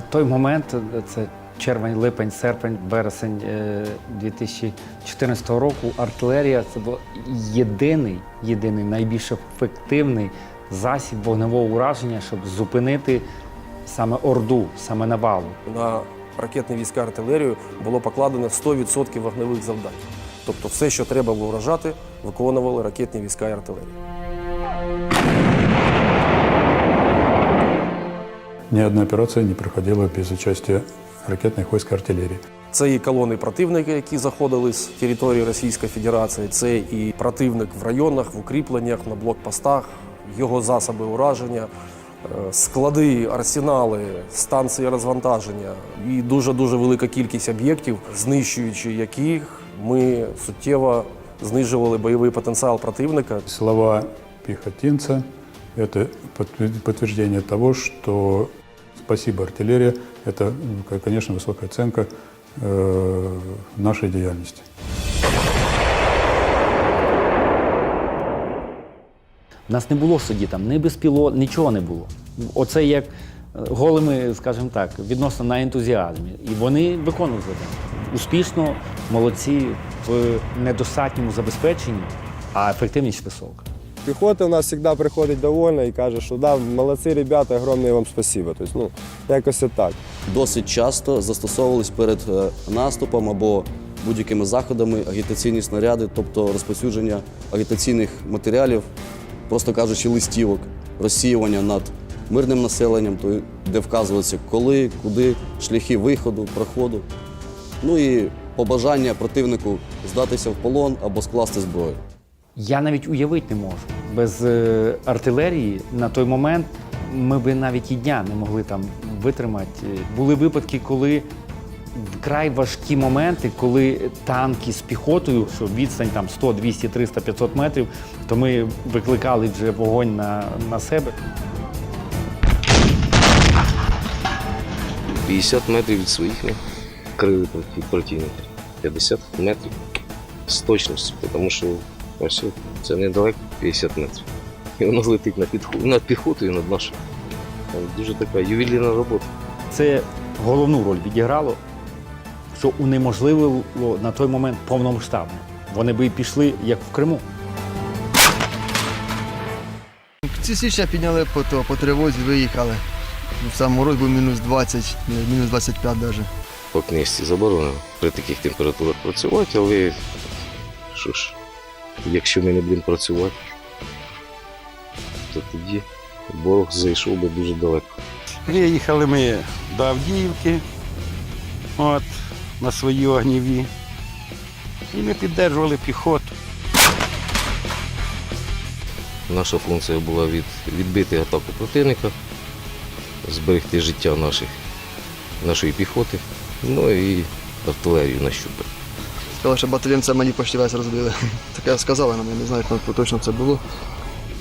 той момент, це червень, липень, серпень, вересень е, 2014 року, артилерія це був єдиний, єдиний найбільш ефективний засіб вогневого ураження, щоб зупинити саме Орду, саме навалу. На ракетні війська артилерію було покладено 100% вогневих завдань. Тобто все, що треба було вражати, виконували ракетні війська і артилерія. Ни одна операция не проходила без участия ракетных войск и артиллерии. Це і колони противника, які заходили з території Російської Федерації, це і противник в районах, в укріпленнях, на блокпостах, його засоби ураження, е, склади, арсенали, станції розвантаження і дуже-дуже велика кількість об'єктів, знищуючи яких ми суттєво знижували бойовий потенціал противника. Слова пехотинца – это подтвер- подтверждение того, что спасибо артиллерия – это, м, конечно, высокая оценка э, нашей деятельности. У нас не було судді там, ні безпілот, нічого не було. Оце як е, голими, скажімо так, відносно на ентузіазмі. І вони виконували завдання. Успішно, молодці, в недостатньому забезпеченні, а ефективність висока. Піхота у нас завжди приходить довольна і каже, що да, молодці ребята, огромне вам спасибо. Тобто, ну, якось так. досить часто застосовувались перед е, наступом або будь-якими заходами агітаційні снаряди, тобто розповсюдження агітаційних матеріалів, просто кажучи, листівок, розсіювання над мирним населенням, то- де вказується коли, куди, шляхи виходу, проходу. Ну і побажання противнику здатися в полон або скласти зброю. Я навіть уявити не можу. Без е, артилерії на той момент ми би навіть і дня не могли там витримати. Були випадки, коли вкрай важкі моменти, коли танки з піхотою, що відстань там 100, 200, 300, 500 метрів, то ми викликали вже вогонь на, на себе. 50 метрів від своїх крили проти- противника. 50 метрів з точністю, тому що ось це недалеко 50 метрів. І воно летить над, підхо- над піхотою, над нашою. Дуже така ювелірна робота. Це головну роль відіграло, що унеможливило на той момент повномасштабно. Вони би пішли, як в Криму. Ці січня підняли по, то, по тривозі, виїхали. Сам мороз був мінус 20, мінус 25 навіть. По книжці заборонено при таких температурах працювати, але що ж, якщо ми не будемо працювати, то тоді ворог зайшов би дуже далеко. Приїхали ми до Авдіївки от, на своїй огніві. І ми піддержували піхоту. Наша функція була від, відбити атаку противника, зберегти життя наших, нашої піхоти, ну і артилерію нащупати. Сказали, що батальйон це мені почти весь розбили. Таке сказали нам, я не знаю, як точно це було.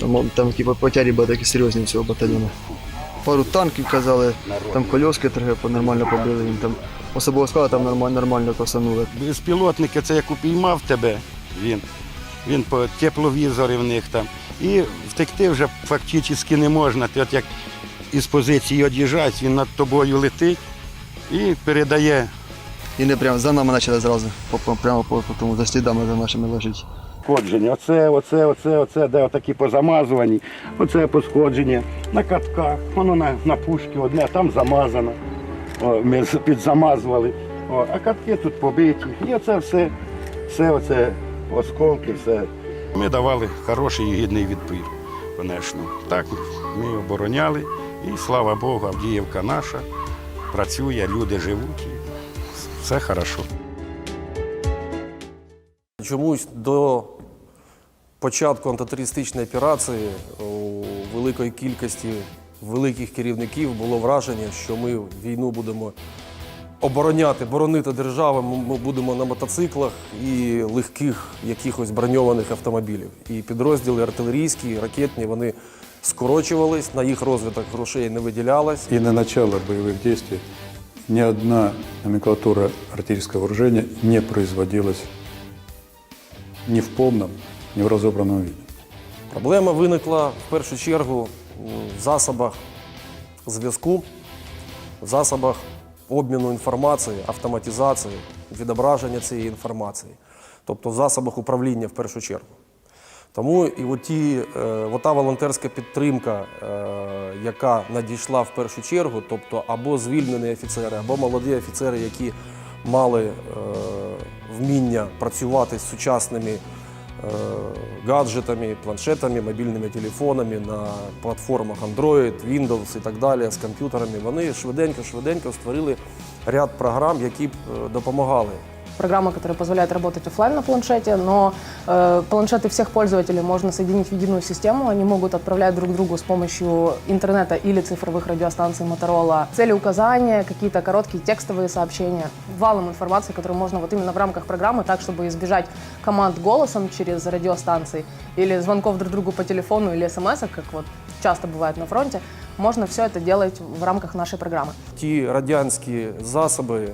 Там, там які потері були такі серйозні цього батальйону. Пару танків казали, там кольоски трохи нормально побили, їм там особового складу там нормально, нормально косанули. Безпілотники це як упіймав тебе, він, він по тепловізори в них там. І втекти вже фактично не можна. Ти от як із позиції од'їжджаєш, він над тобою летить і передає І не прямо за нами почали зразу, прямо по, по тому за слідами за нашими лежить. Сходження. Оце, оце, оце, оце, де отакі позамазувані. Оце посходження на катках, воно на, на пушки одне, там замазано. О, ми підзамазували. О, а катки тут побиті. І оце все, все оце осколки, все. Ми давали хороший і гідний відпір, звісно. Так, ми обороняли. І слава Богу, Авдіївка наша працює, люди живуть. І Все хорошо. Чомусь до початку антитерористичної операції у великої кількості великих керівників було враження, що ми війну будемо обороняти, боронити державу. Ми будемо на мотоциклах і легких якихось броньованих автомобілів. І підрозділи артилерійські, ракетні, вони скорочувались, на їх розвиток грошей не виділялось. И на начало боевых действий ни одна номенклатура артиллерийского вооружения не производилась ни в полном, ни в разобранном виде. Проблема виникла в першу чергу в засобах зв'язку, в засобах обміну інформації, автоматизації, відображення цієї інформації, тобто в засобах управління в першу чергу. Тому і оті, е, ота волонтерська підтримка, е, яка надійшла в першу чергу, тобто або звільнені офіцери, або молоді офіцери, які мали е, вміння працювати з сучасними е, гаджетами, планшетами, мобільними телефонами на платформах Android, Windows і так далі, з комп'ютерами, вони швиденько-швиденько створили ряд програм, які б е, допомагали программа, которая позволяет работать оффлайн на планшете, но э, планшеты всех пользователей можно соединить в единую систему. Они могут отправлять друг другу с помощью интернета или цифровых радиостанций Motorola цели указания, какие-то короткие текстовые сообщения, валом информации, которую можно вот именно в рамках программы, так, чтобы избежать команд голосом через радиостанции или звонков друг другу по телефону или смс, как вот часто бывает на фронте, можно все это делать в рамках нашей программы. ті радянські засоби е,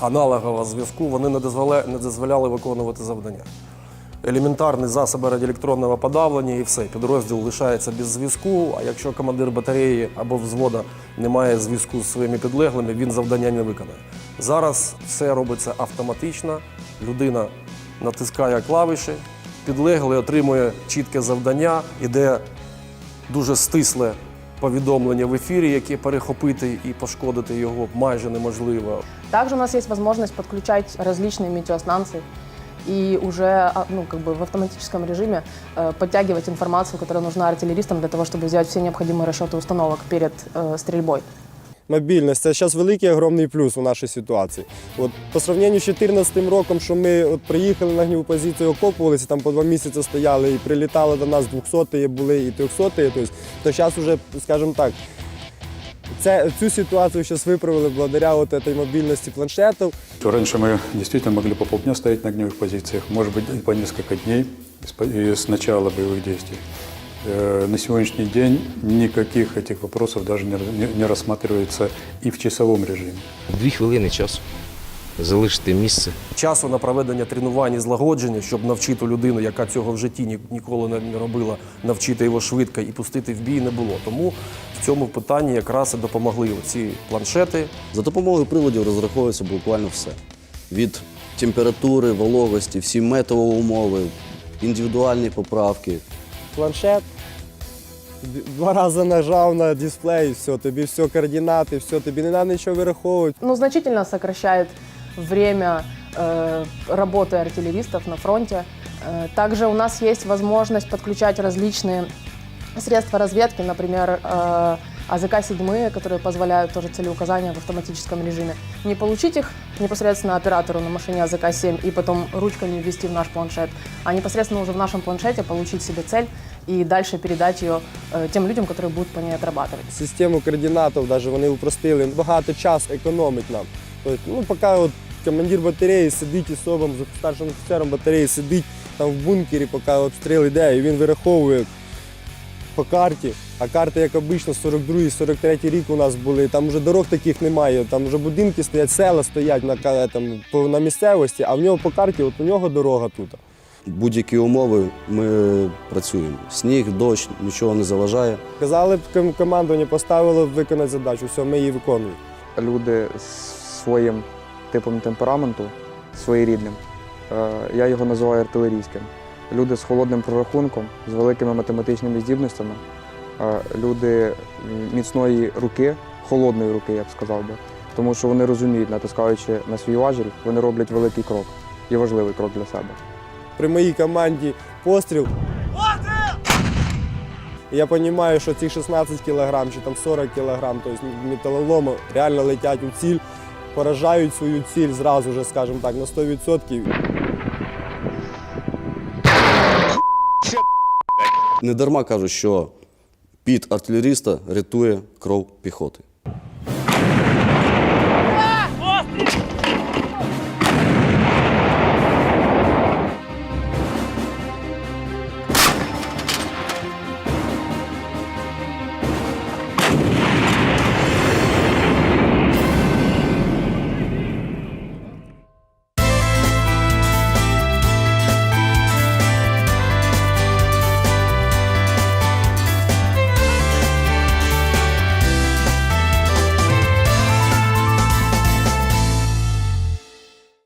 аналогового зв'язку вони не дозволяли, не дозволяли виконувати завдання. Елементарні засоби радіоелектронного подавлення і все. Підрозділ лишається без зв'язку. А якщо командир батареї або взвода не має зв'язку з своїми підлеглими, він завдання не виконає. Зараз все робиться автоматично. Людина натискає клавіші, підлеглий отримує чітке завдання, іде дуже стисле повідомлення в ефірі, яке перехопити і пошкодити його майже неможливо. Также у нас есть возможность подключать различные метеостанции и уже а, ну, как бы в автоматическом режиме э, подтягивать информацию, которая нужна артиллеристам для того, чтобы сделать все необходимые расчеты установок перед э, стрельбой. Мобільність це зараз великий огромний плюс у нашій ситуації. От по сравненню з 2014 роком, що ми от приїхали на гніву позицію, окопувалися, там по два місяці стояли і прилітали до нас 200 були і 300 тобто, то зараз вже, скажімо так, це, цю ситуацію зараз виправили благодаря от этой мобільності планшетів. То раньше мы действительно могли по полдня стоять на огневых позициях, может быть, и по несколько дней с по- и с начала боевых действий. Э, На сегодняшний день никаких этих вопросов даже не, не- не рассматривается и в часовом режиме. Дві хвилини часу. Залишити місце. Часу на проведення тренувань і злагодження, щоб навчити людину, яка цього в житті ні- ніколи не- не робила, навчити його швидко і пустити в бій не було. Тому в цьому питанні якраз і допомогли ці планшети, За допомогою приладів розраховується буквально все. Від температури, вологості, всі метеоумови, індивідуальні поправки Планшет, д- два рази нажав на дисплей, все, тобі все координати, все, тобі не треба нічого вираховувати. Ну, значительно сокращает время э, работы артиллеристов на фронте. Э, также у нас есть возможность подключать различные средства разведки, например, э, АЗК-7, которые позволяют тоже целеуказания в автоматическом режиме. Не получить их непосредственно оператору на машине АЗК-7 и потом ручками ввести в наш планшет, а непосредственно уже в нашем планшете получить себе цель и дальше передать ее э, тем людям, которые будут по ней отрабатывать. Систему координатів даже вони упростили. Багато часу економить нам. Тобто, ну, поки от командир батареї сидить із собом, з старшим офіцером батареї сидить там в бункері, поки обстріл йде, і він вираховує по карті. А карти, як обично, 42-43 рік у нас були. Там вже дорог таких немає. Там вже будинки стоять, села стоять на, там, на місцевості, а в нього по карті, от у нього дорога тут. Будь-які умови ми працюємо. Сніг, дощ, нічого не заважає. Казали б командування, поставило виконати задачу, все, ми її виконуємо. люди з своїм типом темпераменту, своєрідним. Е, Я його називаю артилерійським. Люди з холодним прорахунком, з великими математичними здібностями, люди міцної руки, холодної руки, я б сказав би. Тому що вони розуміють, натискаючи на свій важіль, вони роблять великий крок і важливий крок для себе. при моїй команді постріл. Я розумію, що ці 16 кілограм чи там 40 кілограм, тобто металолому реально летять у ціль, поражають свою ціль зразу вже, скажімо так, на 100%. Не дарма кажуть, що під артилеріста рятує кров піхоти.